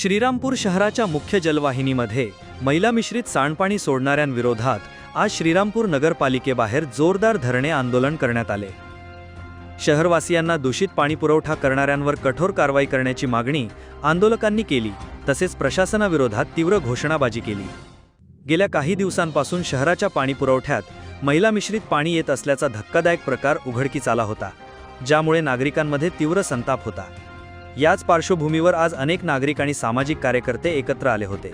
श्रीरामपूर शहराच्या मुख्य जलवाहिनीमध्ये मैला मिश्रित सांडपाणी सोडणाऱ्यांविरोधात आज श्रीरामपूर नगरपालिकेबाहेर जोरदार धरणे आंदोलन करण्यात आले. शहरवासियांना दूषित पाणीपुरवठा करणाऱ्यांवर कठोर कारवाई करण्याची मागणी आंदोलकांनी केली तसेच प्रशासनाविरोधात तीव्र घोषणाबाजी केली. गेल्या काही दिवसांपासून शहराच्या पाणीपुरवठ्यात मैला मिश्रित पाणी येत असल्याचा धक्कादायक प्रकार उघडकीस आला होता ज्यामुळे नागरिकांमध्ये तीव्र संताप होता. याच पार्श्वभूमीवर आज अनेक नागरिक आणि सामाजिक कार्यकर्ते एकत्र आले होते.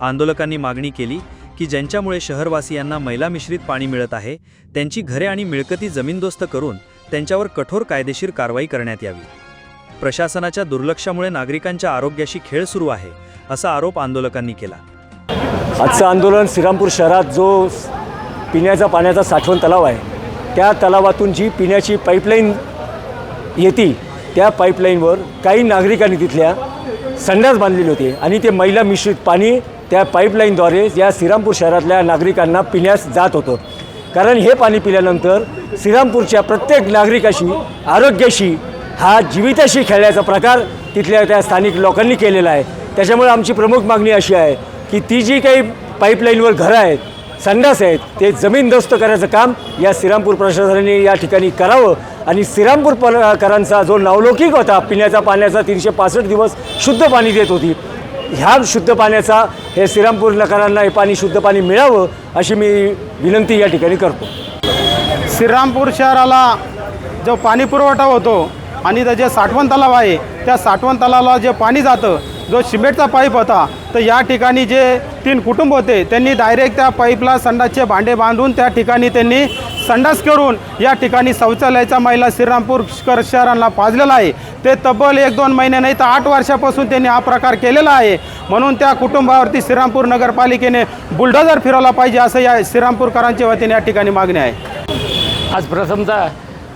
आंदोलकांनी मागणी केली की ज्यांच्यामुळे शहरवासियांना मैला मिश्रित पाणी मिळत आहे त्यांची घरे आणि मिळकती जमीनदोस्त करून त्यांच्यावर कठोर कायदेशीर कारवाई करण्यात यावी. प्रशासनाच्या दुर्लक्षामुळे नागरिकांच्या आरोग्याशी खेळ सुरू आहे असा आरोप आंदोलकांनी केला. आजचं आंदोलन श्रीरामपूर शहरात जो पिण्याचा पाण्याचा साठवण तलाव आहे त्या तलावातून जी पिण्याची पाईपलाईन येते त्या पाईपलाईनवर काही नागरिकांनी तिथल्या संडास बांधलेली होती आणि ते मैला मिश्रित पाणी त्या पाईपलाईनद्वारे या श्रीरामपूर शहरातल्या नागरिकांना पिण्यास जात होतं. कारण हे पाणी पिल्यानंतर श्रीरामपूरच्या प्रत्येक नागरिकाशी आरोग्याशी हा जीविताशी खेळण्याचा प्रकार तिथल्या त्या स्थानिक लोकांनी केलेला आहे. त्याच्यामुळे आमची प्रमुख मागणी अशी आहे की ती जी काही पाईपलाईनवर घरं आहेत संडास आहेत. ते जमीनदोस्त करायचं काम या श्रीरामपूर प्रशासनाने या ठिकाणी करावं. आणि श्रीरामपूर करांचा जो नावलौकिक होता पिण्याचा पाण्याचा तीनशे पासष्ट दिवस शुद्ध पाणी देत होती. ह्या शुद्ध पाण्याचा हे श्रीरामपूर नकारांना हे पाणी शुद्ध पाणी मिळावं अशी मी विनंती या ठिकाणी करतो. श्रीरामपूर शहराला जो पाणी पुरवठा होतो आणि ते जे साठवण तलाव आहे त्या साठवण तलावाला जे पाणी जातं जो सिमेंटचा पाईप होता तर या ठिकाणी जे तीन कुटुंब होते. त्यांनी डायरेक्ट त्या पाईपला संडासचे भांडे बांधून त्या ठिकाणी त्यांनी संडास करून या ठिकाणी शौचालयाचा महिला श्रीरामपूर शहरांना शहराला पाजलेला आहे. ते तब्बल एक दोन महिने नाही तर आठ वर्षापासून त्यांनी हा प्रकार केलेला आहे. म्हणून त्या कुटुंबावरती श्रीरामपूर नगरपालिकेने बुलडोजर फिरवला पाहिजे असं या श्रीरामपूरकरांच्या वतीने या ठिकाणी मागणी आहे. आज प्रथमतः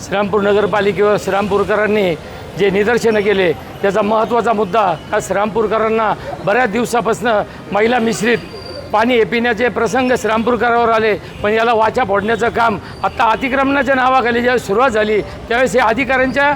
श्रीरामपूर नगरपालिकेवर श्रीरामपूरकरांनी जे निदर्शनं केले त्याचा महत्त्वाचा मुद्दा हा श्रामपूरकरांना बऱ्याच दिवसापासून महिला मिश्रित पाणी हे पिण्याचे प्रसंग श्रामपूरकरावर आले पण याला वाचा फोडण्याचं काम आत्ता अतिक्रमणाच्या नावाखाली ज्यावेळेस सुरुवात झाली त्यावेळेस हे अधिकाऱ्यांच्या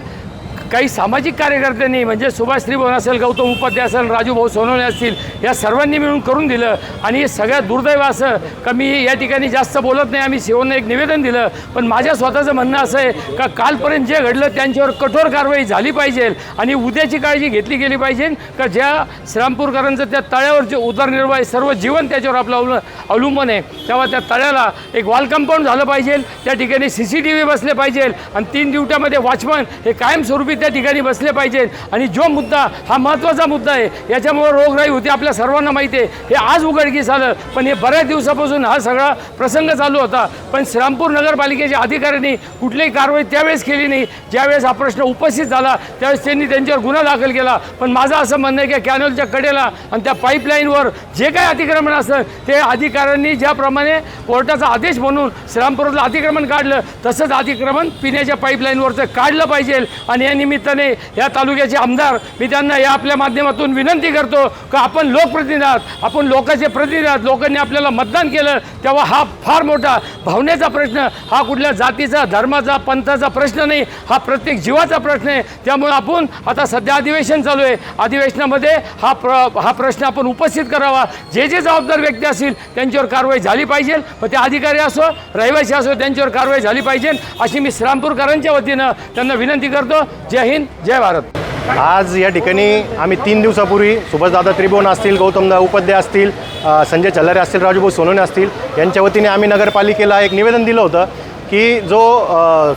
काही सामाजिक कार्यकर्त्यांनी म्हणजे सुभाष त्रिभुवन असेल गौतम उपाध्याय असेल राजूभाऊ सोनवणे असतील या सर्वांनी मिळून करून दिलं. आणि हे सगळ्यात दुर्दैव असं का मी या ठिकाणी जास्त बोलत नाही आम्ही शिवनं एक निवेदन दिलं. पण माझ्या स्वतःचं म्हणणं असं आहे का कालपर्यंत जे घडलं त्यांच्यावर कठोर कारवाई झाली पाहिजे आणि उद्याची काळजी घेतली गेली पाहिजे का ज्या श्रामपूरकरांचं त्या तळ्यावर जे उदरनिर्वाह आहे सर्व जीवन त्याच्यावर आपलं अवलं अवलंबून आहे तेव्हा त्या तळ्याला एक वॉल कंपाऊंड झालं पाहिजे. त्या ठिकाणी सी सी टी व्ही बसले पाहिजे. आणि तीन दिवट्यामध्ये वॉचमन हे कायमस्वरूपी त्या ठिकाणी बसले पाहिजेत आणि जो मुद्दा हा महत्त्वाचा मुद्दा आहे याच्यामुळं रोगराई होती आपल्या सर्वांना माहिती आहे. हे आज उघडकीस आलं पण हे बऱ्याच दिवसापासून हा सगळा प्रसंग चालू होता. पण श्रामपूर नगरपालिकेच्या अधिकाऱ्यांनी कुठलीही कारवाई त्यावेळेस केली नाही. ज्यावेळेस हा प्रश्न उपस्थित झाला त्यावेळेस त्यांनी त्यांच्यावर गुन्हा दाखल केला. पण माझं असं म्हणणं आहे की कॅनलच्या कडेला आणि त्या पाईपलाईनवर जे काही अतिक्रमण असतं ते अधिकाऱ्यांनी ज्याप्रमाणे कोर्टाचा आदेश म्हणून श्रीरामपूरला अतिक्रमण काढलं तसंच अतिक्रमण पिण्याच्या पाईपलाईनवरचं काढलं पाहिजे. आणि यांनी निमित्ताने या तालुक्याचे आमदार मी त्यांना या आपल्या माध्यमातून विनंती करतो का आपण लोकप्रतिनिधी आहात आपण लोकांचे प्रतिनिधी आहात लोकांनी आपल्याला मतदान केलं तेव्हा हा फार मोठा भावनेचा प्रश्न हा कुठल्या जातीचा धर्माचा पंथाचा प्रश्न नाही हा प्रत्येक जीवाचा प्रश्न आहे. त्यामुळे आपण आता सध्या अधिवेशन चालू आहे. अधिवेशनामध्ये हा प्र हा प्रश्न आपण उपस्थित करावा. जे जे जबाबदार व्यक्ती असतील त्यांच्यावर कारवाई झाली पाहिजे. मग ते अधिकारी असो रहिवासी असो त्यांच्यावर कारवाई झाली पाहिजे. अशी मी श्रामपूरकरांच्या वतीनं त्यांना विनंती करतो. जय हिंद जय भारत. आज या ठिकाणी आम्ही तीन दिवसापूर्वी सुभाषदादा त्रिभुवन असतील गौतमदा उपाध्याय असतील संजय चल्लारे असतील राजूभाऊ सोनोने असतील यांच्या वतीने आम्ही नगरपालिकेला एक निवेदन दिलं होतं की जो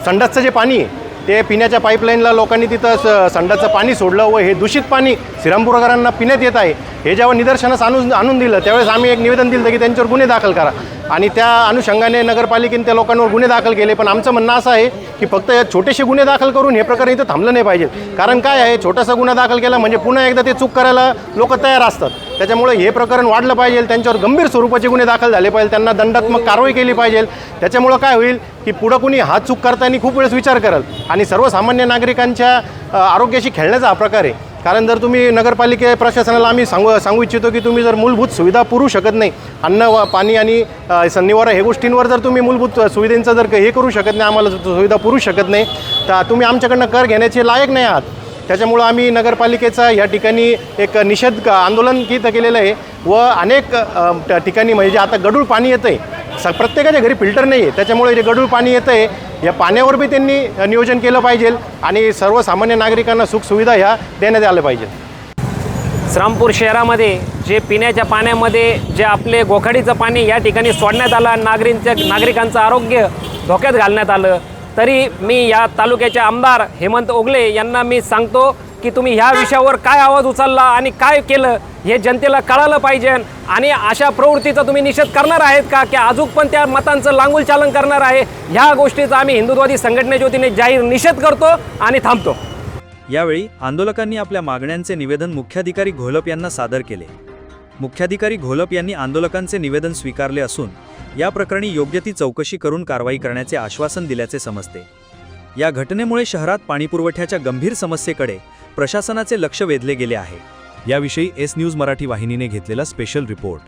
संडासचं जे पाणी आहे, ते पिण्याच्या पाईपलाईनला लोकांनी तिथं संडाचं पाणी सोडलं व हे दूषित पाणी श्रीरामपूरकरांना पिण्यात येत आहे. हे जेव्हा निदर्शनास आणून आणून दिलं त्यावेळेस आम्ही एक निवेदन दिलं की त्यांच्यावर गुन्हे दाखल करा. आणि त्या अनुषंगाने नगरपालिकेने त्या लोकांवर गुन्हे दाखल केले. पण आमचं म्हणणं असं आहे की फक्त या छोटेसे गुन्हे दाखल करून हे प्रकरण इथं थांबलं नाही पाहिजे. कारण काय आहे छोटासा गुन्हा दाखल केला म्हणजे पुन्हा एकदा ते चूक करायला लोक तयार असतात. त्याच्यामुळे हे प्रकरण वाढलं पाहिजे त्यांच्यावर गंभीर स्वरूपाचे गुन्हे दाखल झाले पाहिजे त्यांना दंडात्मक कारवाई केली पाहिजे. त्याच्यामुळं काय होईल की पुढं कुणी हा चूक करताना खूप वेळेस विचार करेल. आणि सर्वसामान्य नागरिकांच्या आरोग्याशी खेळण्याचा हा प्रकार आहे. कारण जर तुम्ही नगरपालिके प्रशासनाला आम्ही सांगू सांगू इच्छितो की तुम्ही जर मूलभूत सुविधा पुरू शकत नाही अन्न व पाणी आणि अ, निवारा हे गोष्टींवर जर तुम्ही मूलभूत सुविधेंचं जर हे करू शकत नाही आम्हाला सुविधा पुरू शकत नाही तर तुम्ही आमच्याकडनं कर घेण्याचे लायक नाही आहात. त्याच्यामुळं आम्ही नगरपालिकेचा या ठिकाणी एक निषेध आंदोलन इथं केलेलं आहे व अनेक ठिकाणी म्हणजे जे आता गडूळ पाणी येतं आहे स प्रत्येकाच्या घरी फिल्टर नाही आहे त्याच्यामुळे जे गडूळ पाणी येतं आहे या पाण्यावर बी त्यांनी नियोजन केलं पाहिजे आणि सर्वसामान्य नागरिकांना सुखसुविधा ह्या देण्यात आल्या पाहिजे श्रामपूर शहरामध्ये जे पिण्याच्या पाण्यामध्ये जे आपले गोखाडीचं पाणी या ठिकाणी सोडण्यात आलं नागरिकांच्या नागरिकांचं आरोग्य धोक्यात घालण्यात आलं तरी मी या तालुक्याचे आमदार हेमंत ओगले यांना मी सांगतो की तुम्ही ह्या विषयावर काय आवाज उचलला आणि काय केलं हे जनतेला कळालं पाहिजे. आणि अशा प्रवृत्तीचा तुम्ही निषेध करणार आहेत का? की अजून पण त्या मतांचं लांगूल चालन करणार आहे? ह्या गोष्टीचा आम्ही हिंदुत्ववादी संघटनेच्या वतीने जाहीर निषेध करतो आणि थांबतो. यावेळी आंदोलकांनी आपल्या मागण्यांचे निवेदन मुख्याधिकारी घोलप यांना सादर केले. मुख्याधिकारी घोलप यांनी आंदोलकांचे निवेदन स्वीकारले असून या प्रकरणी योग्य ती चौकशी करून कारवाई करण्याचे आश्वासन दिल्याचे समजते. या घटनेमुळे शहरात पाणीपुरवठ्याच्या गंभीर समस्येकडे प्रशासनाचे लक्ष वेधले गेले आहे. याविषयी एस न्यूज मराठी वाहिनीने घेतलेला स्पेशल रिपोर्ट.